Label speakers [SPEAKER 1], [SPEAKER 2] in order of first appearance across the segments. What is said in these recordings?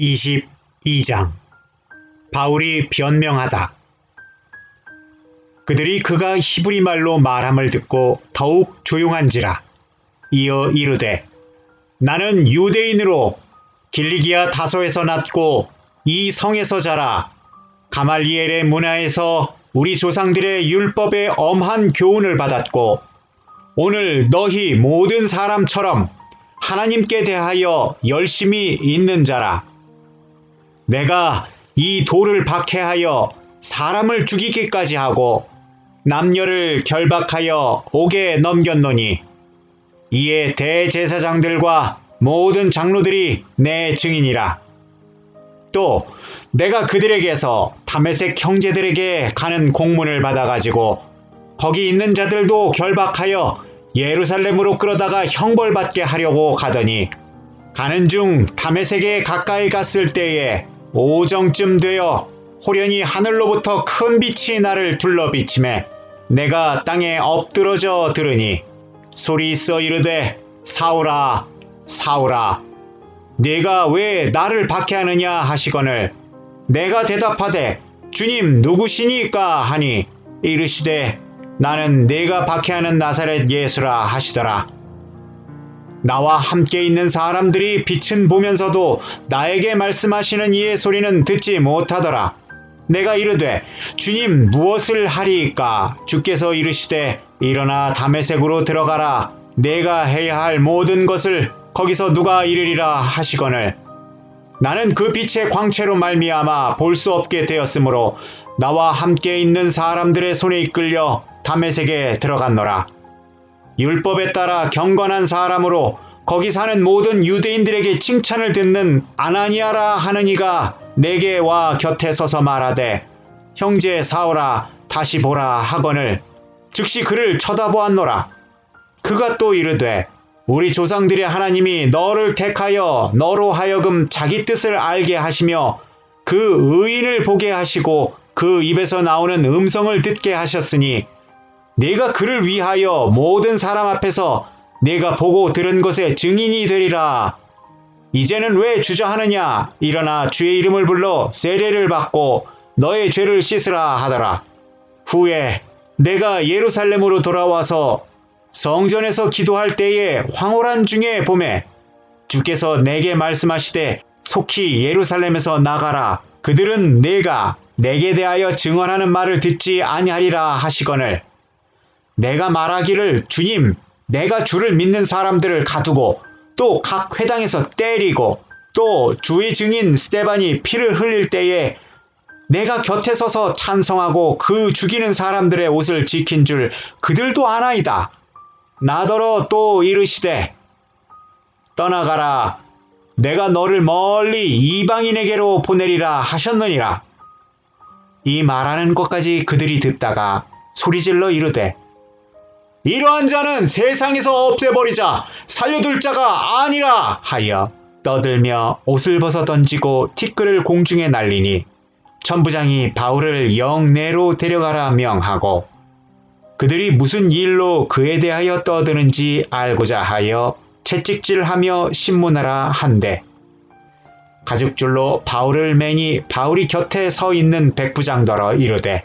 [SPEAKER 1] 22장 바울이 변명하다. 그들이 그가 히브리 말로 말함을 듣고 더욱 조용한지라 이어 이르되 나는 유대인으로 길리기아 다소에서 났고 이 성에서 자라 가말리엘의 문화에서 우리 조상들의 율법에 엄한 교훈을 받았고 오늘 너희 모든 사람처럼 하나님께 대하여 열심히 있는 자라. 내가 이 돌을 박해하여 사람을 죽이기까지 하고 남녀를 결박하여 옥에 넘겼노니 이에 대제사장들과 모든 장로들이 내 증인이라. 또 내가 그들에게서 다메섹 형제들에게 가는 공문을 받아가지고 거기 있는 자들도 결박하여 예루살렘으로 끌어다가 형벌받게 하려고 가더니 가는 중 다메섹에 가까이 갔을 때에 오정쯤 되어 호련히 하늘로부터 큰 빛이 나를 둘러 비침에 내가 땅에 엎드러져 들으니 소리 있어 이르되 사오라 사오라 네가 왜 나를 박해하느냐 하시거늘 내가 대답하되 주님 누구시니까 하니 이르시되 나는 네가 박해하는 나사렛 예수라 하시더라. 나와 함께 있는 사람들이 빛은 보면서도 나에게 말씀하시는 이의 소리는 듣지 못하더라. 내가 이르되 주님 무엇을 하리이까 주께서 이르시되 일어나 담에색으로 들어가라 내가 해야 할 모든 것을 거기서 누가 이르리라 하시거늘 나는 그 빛의 광채로 말미암아 볼 수 없게 되었으므로 나와 함께 있는 사람들의 손에 이끌려 담에색에 들어갔노라. 율법에 따라 경건한 사람으로 거기 사는 모든 유대인들에게 칭찬을 듣는 아나니아라 하는 이가 내게 와 곁에 서서 말하되 형제 사오라 다시 보라 하거늘 즉시 그를 쳐다보았노라. 그가 또 이르되 우리 조상들의 하나님이 너를 택하여 너로 하여금 자기 뜻을 알게 하시며 그 의인을 보게 하시고 그 입에서 나오는 음성을 듣게 하셨으니 내가 그를 위하여 모든 사람 앞에서 내가 보고 들은 것의 증인이 되리라. 이제는 왜 주저하느냐? 일어나 주의 이름을 불러 세례를 받고 너의 죄를 씻으라 하더라. 후에 내가 예루살렘으로 돌아와서 성전에서 기도할 때에 황홀한 중에 봄에 주께서 내게 말씀하시되 속히 예루살렘에서 나가라. 그들은 내가 내게 대하여 증언하는 말을 듣지 아니하리라 하시거늘 내가 말하기를 주님 내가 주를 믿는 사람들을 가두고 또 각 회당에서 때리고 또 주의 증인 스테반이 피를 흘릴 때에 내가 곁에 서서 찬성하고 그 죽이는 사람들의 옷을 지킨 줄 그들도 아나이다. 나더러 또 이르시되 떠나가라 내가 너를 멀리 이방인에게로 보내리라 하셨느니라. 이 말하는 것까지 그들이 듣다가 소리질러 이르되 이러한 자는 세상에서 없애버리자 살려둘 자가 아니라 하여 떠들며 옷을 벗어 던지고 티끌을 공중에 날리니 천부장이 바울을 영내로 데려가라 명하고 그들이 무슨 일로 그에 대하여 떠드는지 알고자 하여 채찍질하며 신문하라 한데 가죽줄로 바울을 매니 바울이 곁에 서 있는 백부장더러 이르되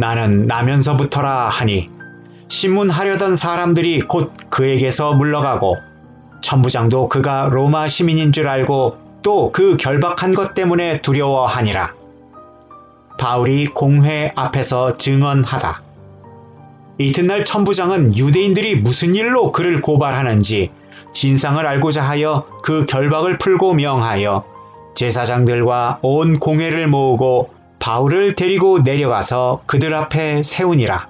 [SPEAKER 1] 나는 나면서부터라 하니 신문하려던 사람들이 곧 그에게서 물러가고 천부장도 그가 로마 시민인 줄 알고 또 그 결박한 것 때문에 두려워하니라. 바울이 공회 앞에서 증언하다. 이튿날 천부장은 유대인들이 무슨 일로 그를 고발하는지 진상을 알고자 하여 그 결박을 풀고 명하여 제사장들과 온 공회를 모으고 바울을 데리고 내려가서 그들 앞에 세우니라.